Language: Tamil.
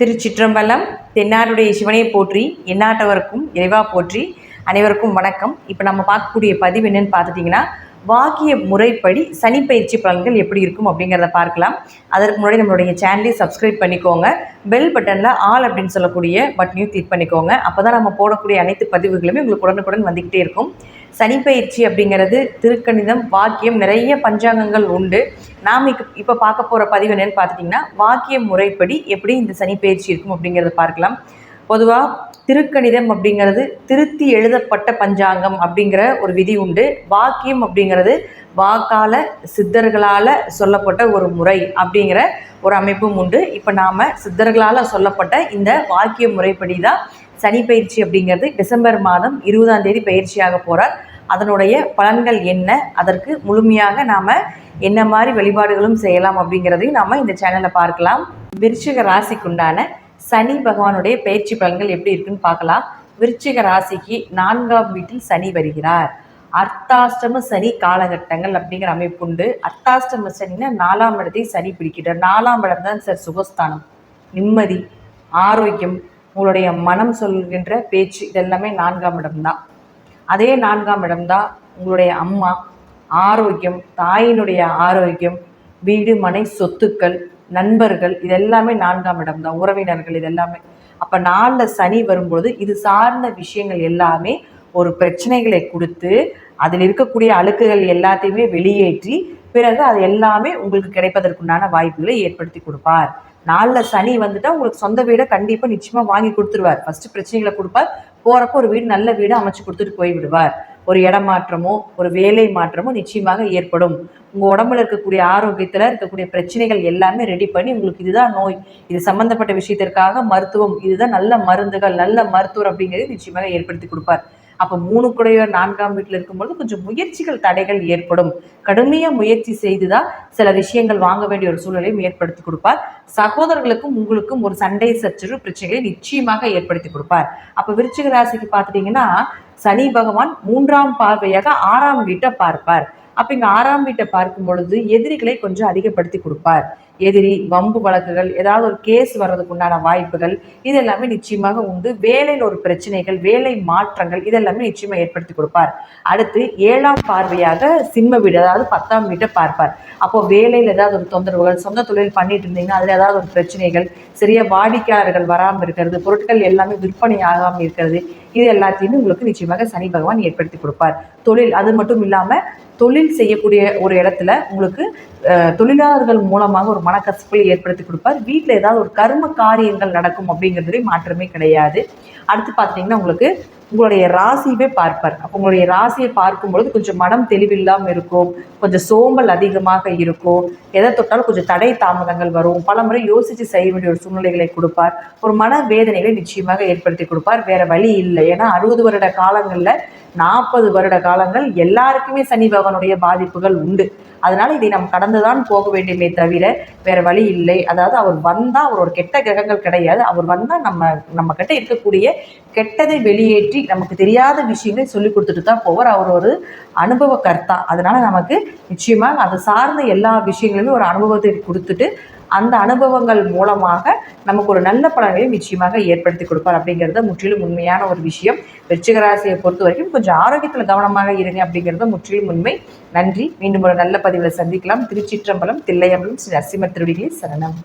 திருச்சிற்றம்பலம் தென்னாருடைய சிவனை போற்றி எந்நாட்டவருக்கும் இறைவா போற்றி. அனைவருக்கும் வணக்கம். இப்போ நம்ம பார்க்கக்கூடிய பதிவு என்னன்னு பார்த்துட்டிங்கன்னா வாக்கிய முறைப்படி சனி பயிற்சி பலன்கள் எப்படி இருக்கும் அப்படிங்கிறத பார்க்கலாம். அதற்கு முன்னாடி நம்மளுடைய சேனலை சப்ஸ்கிரைப் பண்ணிக்கோங்க. பெல் பட்டனில் ஆல் அப்படின்னு சொல்லக்கூடிய பட்டனையும் கிளிக் பண்ணிக்கோங்க. அப்போ தான் நம்ம போடக்கூடிய அனைத்து பதிவுகளுமே உங்களுக்கு உடனுக்குடன் வந்துக்கிட்டே இருக்கும். சனிப்பயிற்சி அப்படிங்கிறது திருக்கணிதம் வாக்கியம் நிறைய பஞ்சாங்கங்கள் உண்டு. நாம் இப்போ இப்போ பார்க்க போகிற பதிவு என்னென்னு பார்த்துட்டிங்கன்னா வாக்கிய முறைப்படி எப்படி இந்த சனிப்பயிற்சி இருக்கும் அப்படிங்கிறத பார்க்கலாம். பொதுவாக திருக்கணிதம் அப்படிங்கிறது திருத்தி எழுதப்பட்ட பஞ்சாங்கம் அப்படிங்கிற ஒரு விதி உண்டு. வாக்கியம் அப்படிங்கிறது வாக்கால சித்தர்களால் சொல்லப்பட்ட ஒரு முறை அப்படிங்கிற ஒரு அமைப்பும் உண்டு. இப்போ நாம் சித்தர்களால் சொல்லப்பட்ட இந்த வாக்கிய முறைப்படி தான் சனி பயிற்சி அப்படிங்கிறது டிசம்பர் மாதம் இருபதாம் தேதி பயிற்சியாக போகிறார் அதனுடைய பலன்கள் என்ன? அதற்கு முழுமையாக நாம் என்ன மாதிரி வழிபாடுகளும் செய்யலாம் அப்படிங்கிறதையும் நாம் இந்த சேனலில் பார்க்கலாம். விருச்சிக ராசிக்குண்டான சனி பகவானுடைய பயிற்சி பலன்கள் எப்படி இருக்குன்னு பார்க்கலாம். விருச்சிக ராசிக்கு நான்காம் வீட்டில் சனி வருகிறார். அர்த்தாஷ்டம சனி காலகட்டங்கள் அப்படிங்கிற அமைப்பு உண்டு. அர்த்தாஷ்டம சனின்னா நாலாம் இடத்தை சனி பிடிக்கிறார். நாலாம் இடம் தான் சார் சுகஸ்தானம். நிம்மதி ஆரோக்கியம் உங்களுடைய மனம் சொல்கின்ற பேச்சு இதெல்லாமே நான்காம் இடம்தான். அதே நான்காம் இடம்தான் உங்களுடைய அம்மா ஆரோக்கியம் தாயினுடைய ஆரோக்கியம் வீடு மனை சொத்துக்கள் நண்பர்கள் இதெல்லாமே நான்காம் இடம் தான் உறவினர்கள் இதெல்லாமே. அப்போ நாளில் சனி வரும்பொழுது இது சார்ந்த விஷயங்கள் எல்லாமே ஒரு பிரச்சனைகளை கொடுத்து அதில் இருக்கக்கூடிய அழுக்குகள் எல்லாத்தையுமே வெளியேற்றி பிறகு அது எல்லாமே உங்களுக்கு கிடைப்பதற்குண்டான வாய்ப்புகளை ஏற்படுத்தி கொடுப்பார். நாளில் சனி வந்துட்டால் உங்களுக்கு சொந்த வீடை கண்டிப்பாக நிச்சயமாக வாங்கி கொடுத்துருவார். ஃபஸ்ட்டு பிரச்சனைகளை கொடுப்பார். போகிறப்ப ஒரு வீடு நல்ல வீடு அமைச்சு கொடுத்துட்டு போய்விடுவார் ஒரு இடம் மாற்றமோ ஒரு வேலை மாற்றமோ நிச்சயமாக ஏற்படும். உங்கள் உடம்புல இருக்கக்கூடிய ஆரோக்கியத்தில் இருக்கக்கூடிய பிரச்சனைகள் எல்லாமே ரெடி பண்ணி உங்களுக்கு இதுதான் நோய். இது சம்மந்தப்பட்ட விஷயத்திற்காக மருத்துவம் இதுதான் நல்ல மருந்துகள் நல்ல மருத்துவர் அப்படிங்கிறது நிச்சயமாக ஏற்படுத்தி கொடுப்பார். அப்போ மூணு கூடையோ நான்காம் வீட்டில் இருக்கும்பொழுது கொஞ்சம் முயற்சிகள் தடைகள் ஏற்படும். கடுமையாக முயற்சி செய்து தான் சில விஷயங்கள் வாங்க வேண்டிய ஒரு சூழலையும் ஏற்படுத்தி கொடுப்பார். சகோதரர்களுக்கும் உங்களுக்கும் ஒரு சண்டை சச்சரவு பிரச்சனைகளை நிச்சயமாக ஏற்படுத்தி கொடுப்பார். அப்போ விருச்சிக ராசிக்கு பார்த்துட்டிங்கன்னா சனி பகவான் மூன்றாம் பார்வையாக ஆறாம் வீட்டை பார்ப்பார். அப்போ இங்கே ஆறாம் வீட்டை பார்க்கும் பொழுது எதிரிகளை கொஞ்சம் அதிகப்படுத்தி கொடுப்பார். எதிரி வம்பு வழக்குகள் ஏதாவது ஒரு கேஸ் வர்றதுக்கு உண்டான வாய்ப்புகள் இது எல்லாமே நிச்சயமாக உண்டு. வேலையில் ஒரு பிரச்சனைகள் வேலை மாற்றங்கள் இதெல்லாமே நிச்சயமாக ஏற்படுத்தி கொடுப்பார். அடுத்து ஏழாம் பார்வையாக சிம்ம வீடு அதாவது பத்தாம் வீட்டை பார்ப்பார். அப்போ வேலையில் ஏதாவது ஒரு தொந்தரவுகள் சொந்த தொழில் பண்ணிட்டு இருந்தீங்கன்னா அதில் ஏதாவது ஒரு பிரச்சனைகள் சரியா வாடிக்கையாளர்கள் வராமல் இருக்கிறது பொருட்கள் எல்லாமே விற்பனை ஆகாமல் இருக்கிறது இது எல்லாத்தையுமே உங்களுக்கு நிச்சயமாக சனி பகவான் ஏற்படுத்தி கொடுப்பார். தொழில் அது மட்டும் இல்லாமல் தொழில் செய்யக்கூடிய ஒரு இடத்துல உங்களுக்கு தொழிலாளர்கள் மூலமாக ஒரு மனக்கசப்பை ஏற்படுத்தி கொடுப்பார். வீட்டில் ஏதாவது ஒரு கர்ம காரியங்கள் நடக்கும் அப்படிங்கிறதுலேயும் மாற்றமே கிடையாது. அடுத்து பார்த்தீங்கன்னா உங்களுக்கு உங்களுடைய ராசியவே பார்ப்பார். அப்போ உங்களுடைய ராசியை பார்க்கும்பொழுது கொஞ்சம் மனம் தெளிவில்லாமல் இருக்கும். கொஞ்சம் சோம்பல் அதிகமாக இருக்கும். எதை தொட்டாலும் கொஞ்சம் தடை தாமதங்கள் வரும். பல முறை யோசித்து செய்ய வேண்டிய ஒரு சூழ்நிலைகளை கொடுப்பார். ஒரு மன வேதனைகளை நிச்சயமாக ஏற்படுத்தி கொடுப்பார். வேற வழி இல்லை. ஏன்னா அறுபது வருட காலங்களில் நாற்பது வருட காலங்கள் எல்லாருக்குமே சனி பகவானுடைய பாதிப்புகள் உண்டு. அதனால இதை நாம் கடந்துதான் போக வேண்டுமே தவிர வேற வழி இல்லை. அதாவது அவர் வந்தால் அவரோட கெட்ட கிரகங்கள் கிடையாது. அவர் வந்தால் நம்ம நம்ம கிட்ட இருக்கக்கூடிய கெட்டதை வெளியேற்றி நமக்கு தெரியாத விஷயங்களை சொல்லி கொடுத்துட்டு தான் போவார். அவர் ஒரு அனுபவ கர்த்தா அதனால நமக்கு நிச்சயமாக அது சார்ந்த எல்லா விஷயங்களுமே ஒரு அனுபவத்தை கொடுத்துட்டு அந்த அனுபவங்கள் மூலமாக நமக்கு ஒரு நல்ல பலன்களையும் நிச்சயமாக ஏற்படுத்தி கொடுப்பார் அப்படிங்கிறத முற்றிலும் உண்மையான ஒரு விஷயம். வெற்றிகராசியை பொறுத்த வரைக்கும் கொஞ்சம் ஆரோக்கியத்தில் கவனமாக இருங்க அப்படிங்கிறத முற்றிலும் உண்மை. நன்றி. மீண்டும் ஒரு நல்ல பதிவில் சந்திக்கலாம். திருச்சிற்றம்பலம் தில்லையம்பலம் ஸ்ரீ நரசிம்ம திருடிகளே சரணம்.